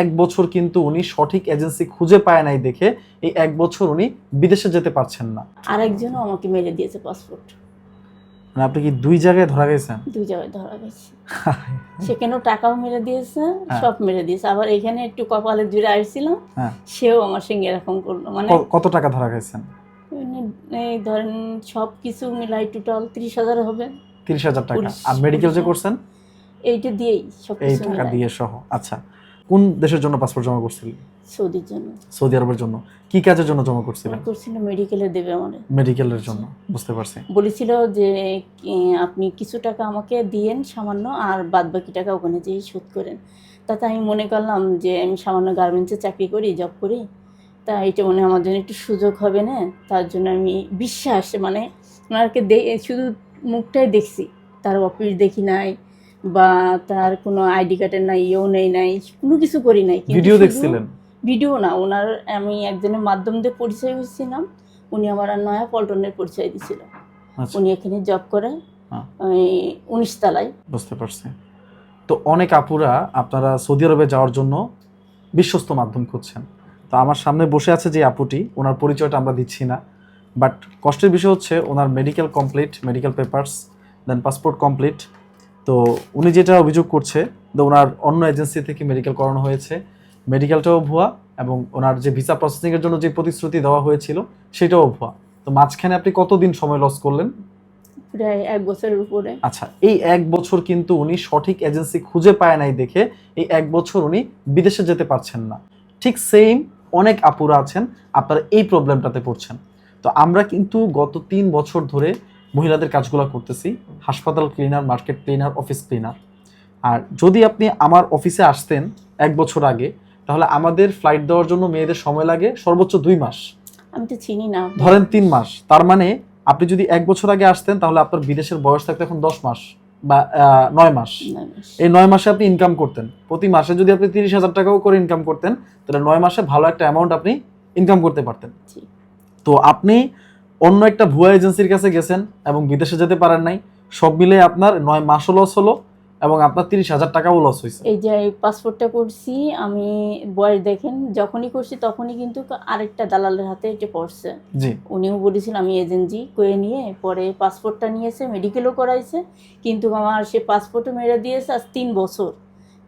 এক বছর কিন্তু উনি সঠিক এজেন্সি খুঁজে পায় নাই দেখে এই এক বছর উনি বিদেশে যেতে পারছেন না। আরেকজনও আমাকে মেরে দিয়েছে পাসপোর্ট। মানে আপনি কি দুই জায়গায় ধরা গেছেন? দুই জায়গায় ধরা গেছে। সেখানেও টাকাও মেরে দিয়েছে হ্যাঁ। সব মেরে দিয়েছে। আবার এখানে একটু কপালে জুড়ে আসছিলাম হ্যাঁ। সেও আমার সঙ্গে এরকম করল। মানে কত টাকা ধরা গেছেন? এই ধরেন সব কিছু মিলাই টোটাল ত্রিশ হাজার হবে। তিরিশ হাজার টাকা। আর মেডিকেল যে করছেন? এইটা দিয়েই সব এই টাকা দিয়ে সহ। আচ্ছা। কোন দেশের জন্য পাসপোর্ট জমা করছিলেন সৌদির জন্য। সৌদি আরবের জন্য। কি কাজের জন্য জমা করছিলেন করছিল মেডিকেলে দেবে আমার। মেডিকেলের জন্য বুঝতে পারছি। বলেছিল যে আপনি কিছু টাকা আমাকে দিয়েন সামান্য আর বাদ বাকি টাকা ওখানে যেয়ে শোধ করেন। তাতে আমি মনে করলাম যে আমি সামান্য গার্মেন্টসে চাকরি করি জব করি। তা এটা মনে আমার জন্য একটু সুযোগ হবে না? তার জন্য আমি বিশ্বাস মানে ওনাকে শুধু মুখটাই দেখছি। তার অফিস দেখি নাই বা তার কোনো আইডি কার্ডের নাই ইয়েও নেই নাই কোনো কিছু করি নাই। ভিডিও দেখছিলেন? ভিডিও না ওনার আমি একজনের মাধ্যম দিয়ে পরিচয় হয়েছিলাম। উনি আমার আর নয়া পল্টনের পরিচয় দিছিল। আচ্ছা। উনি এখানে জব করে হ্যাঁ। উনিশ তলায়। বুঝতে পারছি। তো অনেক আপুরা আপনারা সৌদি আরবে যাওয়ার জন্য বিশ্বস্ত মাধ্যম খুঁজছেন। তো আমার সামনে বসে আছে যে আপুটি ওনার পরিচয়টা আমরা দিচ্ছি না। বাট কষ্টের বিষয় হচ্ছে ওনার medical complete medical papers then passport complete তো উনি যেটা অভিযোগ করছে ওনার অন্য এজেন্সি থেকে মেডিকেল করানো হয়েছে। মেডিকেলটাও ভুয়া এবং ওনার যে ভিসা প্রসেসিংয়ের জন্য যে প্রতিশ্রুতি দেওয়া হয়েছিল সেটাও ভুয়া। তো মাঝখানে আপনি কতদিন সময় লস করলেন? প্রায় এক বছরের উপরে। আচ্ছা এই এক বছর কিন্তু উনি সঠিক এজেন্সি খুঁজে পায় নাই দেখে এই এক বছর উনি বিদেশে যেতে পারছেন না। ঠিক সেম অনেক আপুরা আছেন আপনারা এই প্রবলেমটাতে পড়ছেন। তো আমরা কিন্তু গত তিন বছর ধরে মহিলাদের কাজগুলো করতেছি হাসপাতাল cleaner market cleaner office cleaner আর যদি আপনি আমার অফিসে আসতেন এক বছর আগে তাহলে আমাদের ফ্লাইট দেওয়ার জন্য মেয়েদের সময় লাগে সর্বোচ্চ দুই মাস। আমি তো চিনি না। ধরেন তিন মাস। তার মানে আপনি যদি এক বছর আগে আসতেন তাহলে আপনার বিদেশের বয়স থাকতো এখন দশ মাস বা নয় মাস। এই নয় মাসে আপনি ইনকাম করতেন। প্রতি মাসে যদি আপনি তিরিশ হাজার টাকাও করে ইনকাম করতেন তাহলে নয় মাসে ভালো একটা অ্যামাউন্ট আপনি ইনকাম করতে পারতেন। তো আপনি অন্য একটা ভুয়া এজেন্সির কাছে গেছেন এবং বিদেশে যেতে পারেন নাই সব মিলে আপনার নয় মাসও লস হলো এবং আপনার তিরিশ হাজার টাকাও লস হয়েছে। এই যে এই পাসপোর্টটা করছি আমি বয়স দেখেন যখনই করছি তখনই কিন্তু আরেকটা দালালের হাতে এটা পড়ছে। জি। উনিও বলেছিল আমি এজেন্সি করে নিয়ে পরে পাসপোর্টটা নিয়েছে মেডিকেলও করাইছে কিন্তু আমার সে পাসপোর্টও মেরে দিয়েছে আজ তিন বছর।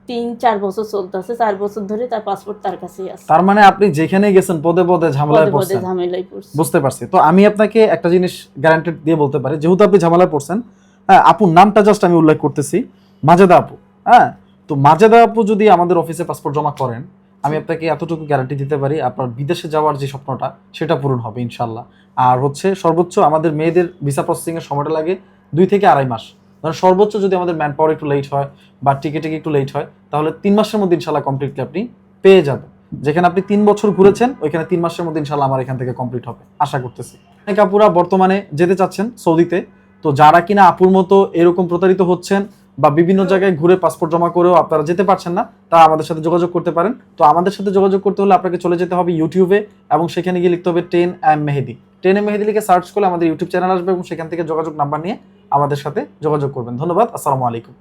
তিন চার বছর চলতেছে চার বছর ধরে তার পাসপোর্ট তার কাছেই আছে। তার মানে আপনি যেখানে গেছেন পদে পদে ঝামেলায় পড়ছেন। ঝামেলায় পড়ছে। বুঝতে পারছি। তো আমি আপনাকে একটা জিনিস গ্যারান্টেড দিয়ে বলতে পারি যেহেতু আপনি ঝামেলায় পড়ছেন হ্যাঁ আপুর নামটা জাস্ট আমি উল্লেখ করতেছি মাজেদা আপু হ্যাঁ? তো মাজেদা আপু যদি আমাদের অফিসে পাসপোর্ট জমা করেন আমি আপনাকে এতটুকু গ্যারান্টি দিতে পারি আপনার বিদেশে যাওয়ার যে স্বপ্নটা সেটা পূরণ হবে ইনশাল্লাহ আর হচ্ছে সর্বোচ্চ আমাদের মেয়েদের ভিসা প্রসেসিং এর সময়টা লাগে দুই থেকে আড়াই মাস। ধরেন সর্বোচ্চ যদি আমাদের ম্যান পাওয়ার একটু লেট হয় বা টিকিটে একটু লেট হয়, তাহলে তিন মাসের মধ্যে ইনশাল্লাহ কমপ্লিটলি আপনি পেয়ে যাবেন। যেখানে আপনি তিন বছর ঘুরেছেন, ওইখানে তিন মাসের মধ্যে ইনশাল্লাহ আমার এখান থেকে কমপ্লিট হবে, আশা করতেছি। অনেক আপুরা বর্তমানে যেতে চাচ্ছেন সৌদিতে, তো যারা কিনা আপুর মতো এরকম প্রতারিত হচ্ছেন বা বিভিন্ন জায়গায় ঘুরে পাসপোর্ট জমা করেও আপনারা যেতে পারছেন না তা আমাদের সাথে যোগাযোগ করতে পারেন। তো আমাদের সাথে যোগাযোগ করতে হলে আপনাকে চলে যেতে হবে ইউটিউবে এবং সেখানে গিয়ে লিখতে হবে ten M Mehedi ten M Mehedi লিখে সার্চ করলে আমাদের ইউটিউব চ্যানেল আসবে এবং সেখান থেকে যোগাযোগ নাম্বার নিয়ে আমাদের সাথে যোগাযোগ করবেন। ধন্যবাদ আসসালামু আলাইকুম।